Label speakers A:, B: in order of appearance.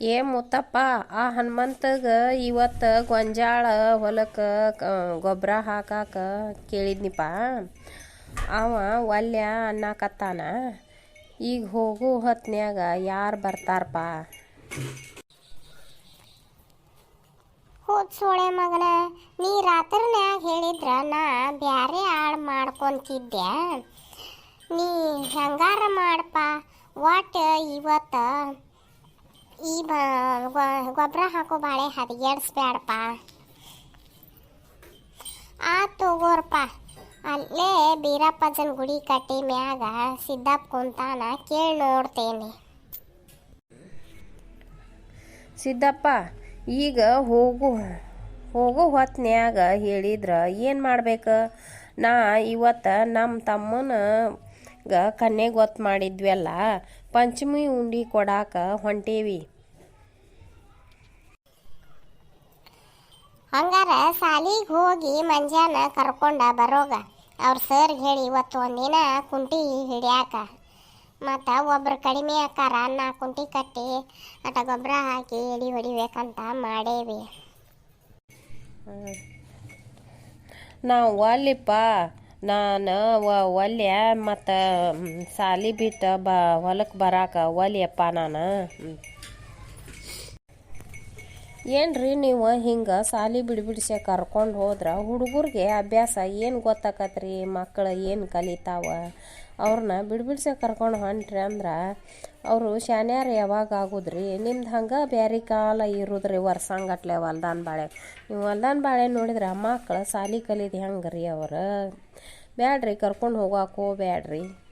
A: ಏ ಮುತ್ತಪ್ಪ, ಆ ಹನುಮಂತಗ ಇವತ್ತು ಗೊಂಜಾಳ ಹೊಲಕ್ಕೆ ಗೊಬ್ಬರ ಹಾಕಾಕ ಕೇಳಿದ್ನಿಪ್ಪ ಅವ ಒಲ್ಯ ಅನ್ನಕತ್ತಾನ. ಈಗ ಹೋಗು ಹೊತ್ನ್ಯಾಗ ಯಾರು ಬರ್ತಾರಪ್ಪ
B: ಹೋದ್ ಸೋಳೆ ಮಗನ, ನೀ ರಾತ್ರಿನ್ಯಾಗ ಹೇಳಿದ್ರ ನಾ ಬ್ಯಾರೆ ಆಳು ಮಾಡ್ಕೊಂತಿದ್ದೆ. ನೀ ಹೆಂಗಾರ ಮಾಡಪ್ಪ ಒಟ್ಟು ಇವತ್ತ ಗೊಬ್ಬರ ಹಾಕೋ ಬಾಳೆ ಹದಗೆಡ್ಸ್ಬ್ಯಾಡಪ್ಪ ಆ ತಗೋರಪ್ಪ, ಅಲ್ಲೇ ಬೀರಪ್ಪಜನ್ ಗುಡಿ ಕಟ್ಟಿ ಮ್ಯಾಗ ಸಿದ್ದಪ್ಪ ಕುಂತಾನ ಕೇಳಿ ನೋಡ್ತೇನೆ.
A: ಸಿದ್ದಪ್ಪ, ಈಗ ಹೋಗು, ಹೋಗೋ ಹೊತ್ನ್ಯಾಗ ಹೇಳಿದ್ರ ಏನು ಮಾಡ್ಬೇಕು? ನಾ ಇವತ್ತು ನಮ್ಮ ತಮ್ಮನಗ ಕನ್ನೆ ಗೊತ್ತು ಮಾಡಿದ್ವಲ್ಲ, ಪಂಚಮಿ ಉಂಡಿ ಕೊಡಾಕ ಹೊಂಟೇವಿ.
B: ಹಂಗಾರ ಸಾಲಿಗೆ ಹೋಗಿ ಮಂಜಾನ ಕರ್ಕೊಂಡ ಬರೋಗ, ಅವ್ರ ಸರ್ಗೆ ಹೇಳಿ ಇವತ್ತು ಒಂದಿನ ಕುಂಟಿ ಹಿಡಿಯಾಕ. ಮತ್ತು ಒಬ್ರು ಕಡಿಮೆ ಆಕಾರ ನಾ ಕುಂಟಿ ಕಟ್ಟಿ, ಅಟ ಗೊಬ್ಬರ ಹಾಕಿ ಎಡಿ ಹೊಡಿಬೇಕಂತ ಮಾಡೇವಿ.
A: ನಾವು ಒಲ್ಲಿಪ್ಪ, ನಾನು ಒಲ್ಯ ಮತ್ತು ಸಾಲಿ ಬಿಟ್ಟು ಬ ಹೊಲಕ್ಕೆ ಬರಾಕ ಒಲಿಯಪ್ಪ ನಾನು. ಏನ್ರಿ ನೀವು ಹಿಂಗೆ ಸಾಲಿ ಬಿಡ್ಬಿಡ್ಸೆ ಕರ್ಕೊಂಡು ಹೋದ್ರೆ ಹುಡುಗರಿಗೆ ಅಭ್ಯಾಸ ಏನು ಗೊತ್ತಾಕತ್ರಿ? ಮಕ್ಕಳು ಏನು ಕಲಿತಾವ? ಅವ್ರನ್ನ ಬಿಡ್ಬಿಡ್ಸೆ ಕರ್ಕೊಂಡು ಹೊಂಟ್ರಿ ಅಂದ್ರೆ ಅವರು ಶಾನ್ಯಾರು ಯಾವಾಗ ಆಗುದ್ರಿ? ನಿಮ್ದು ಹಂಗೆ ಬ್ಯಾರಿ ಕಾಲ ಇರುದ್ರಿ ವರ್ಸಂಗಟ್ಲೆ ಹೊಲ್ದಾನ ಬಾಳೆ. ನೀವು ಹೊಲ್ದಾನ ಬಾಳೆ ನೋಡಿದ್ರೆ ಮಕ್ಕಳು ಸಾಲಿ ಕಲಿದು ಹೆಂಗೆ ಅವ್ರು? ಬ್ಯಾಡ್ರಿ ಕರ್ಕೊಂಡು ಹೋಗಾಕೋ ಬ್ಯಾಡ್ರಿ.